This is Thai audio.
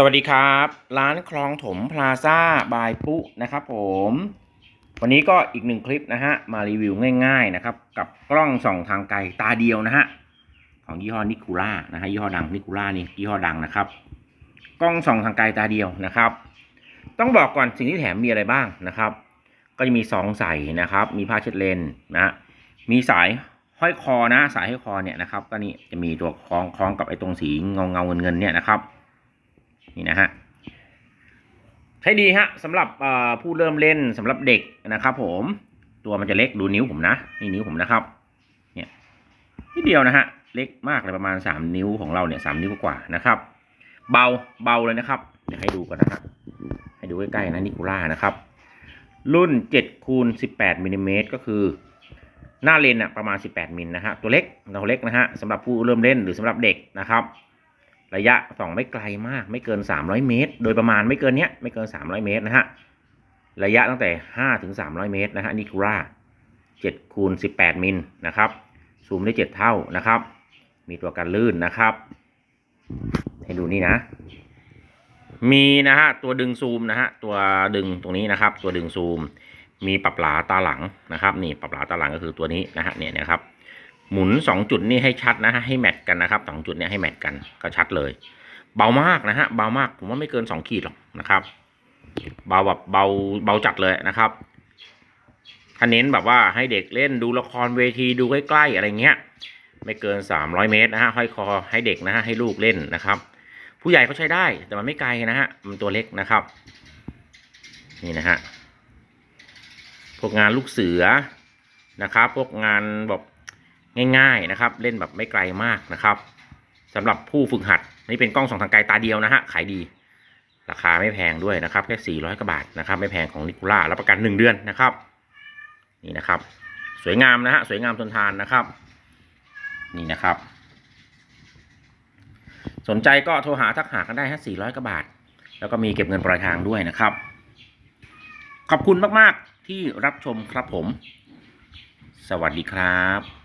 สวัสดีครับ ร้านคลองถมพลาซ่าบายปุนะครับผม วันนี้ก็อีกหนึ่งคลิปนะฮะ มารีวิวง่าย ๆนะครับ กับกล้องส่องทางไกลตาเดียวนะฮะ ของยี่ห้อนิคูล่านะฮะยี่ห้อดังนิคูล่านี่ยี่ห้อดังนะครับ กล้องส่องทางไกลตาเดียวนะครับ ต้องบอกก่อนสิ่งที่แถมมีอะไรบ้างนะครับ ก็จะมีซองใส่นะครับ มีผ้าเช็ดเลนนะฮะมีสายห้อยคอนะ สายห้อยคอเนี่ยนะครับ ก็นี่จะมีตัวคล้องคล้องกับไอ้ตรงสีเงาเงาเงินเงินเนี่ยนะครับ นี่นะฮะใช้ดีฮะสำหรับผู้เริ่มเล่นสำหรับเด็กนะครับ ผมตัวมันจะเล็กดูนิ้วผมนะนี่นิ้วผมนะครับ เนี่ยนิดเดียวนะฮะเล็กมากเลยประมาณสามนิ้วของเราเนี่ยสามนิ้วกว่านะครับ เบาเบาเลยนะครับเดี๋ยวให้ดูกันนะฮะให้ดูใกล้ๆนะนิคูล่านะครับ รุ่น7คูณ18มิลลิเมตรก็คือหน้าเลนอะประมาณ 18มิลนะฮะตัวเล็กตัวเล็กนะฮะสำหรับผู้เริ่มเล่นหรือสำหรับเด็กนะครับ ระยะส่องไม่ไกลมาก ไม่เกิน 300 เมตร โดยประมาณไม่เกินเนี้ยไม่เกิน 300 เมตรนะฮะระยะตั้งแต่ 5 ถึง 300 เมตรนะฮะนี่คูร่า7คูณ18 มิลนะครับซูมได้ 7 เท่านะครับ มีตัวกันลื่นนะครับ ให้ดูนี่นะ มีนะฮะตัวดึงซูมนะฮะตัวดึงตรงนี้นะครับ ตัวดึงซูม มีปรับหลาตาหลังนะครับ นี่ปรับหลาตาหลังก็คือตัวนี้นะฮะเนี่ยนะครับ หมุนสองจุดนี่ให้ชัดนะฮะให้แมทกันนะครับสองจุดเนี่ยให้แมทกันก็ชัดเลย เบามากนะฮะเบามากผมว่าไม่เกินสองขีดหรอกนะครับ เบาแบบเบาเบาจัดเลยนะครับถ้าเน้นแบบว่าให้เด็กเล่นดูละครเวทีดูใกล้ๆอะไรเงี้ย ไม่เกินสามร้อยเมตรนะฮะห้อยคอให้เด็กนะฮะให้ลูกเล่นนะครับ ผู้ใหญ่เขาใช้ได้แต่มันไม่ไกลนะฮะมันตัวเล็กนะครับ นี่นะฮะพวกงานลูกเสือนะครับ พวกงานแบบ ง่ายๆนะครับ เล่นแบบไม่ไกลมากนะครับสำหรับผู้ฝึกหัดนี่เป็นกล้องสองทางไกลตาเดียวนะฮะขายดี ราคาไม่แพงด้วยนะครับแค่ 400กว่าบาทนะครับ ไม่แพงของนิคูล่ารับประกัน 1 เดือนนะครับ นี่นะครับ สวยงามนะฮะสวยงามทนทานนะครับ นี่นะครับ สนใจก็โทรหาทักหากันได้ฮะ400กว่าบาท แล้วก็มีเก็บเงินปลายทางด้วยนะครับ ขอบคุณมากๆที่รับชมครับผม สวัสดีครับ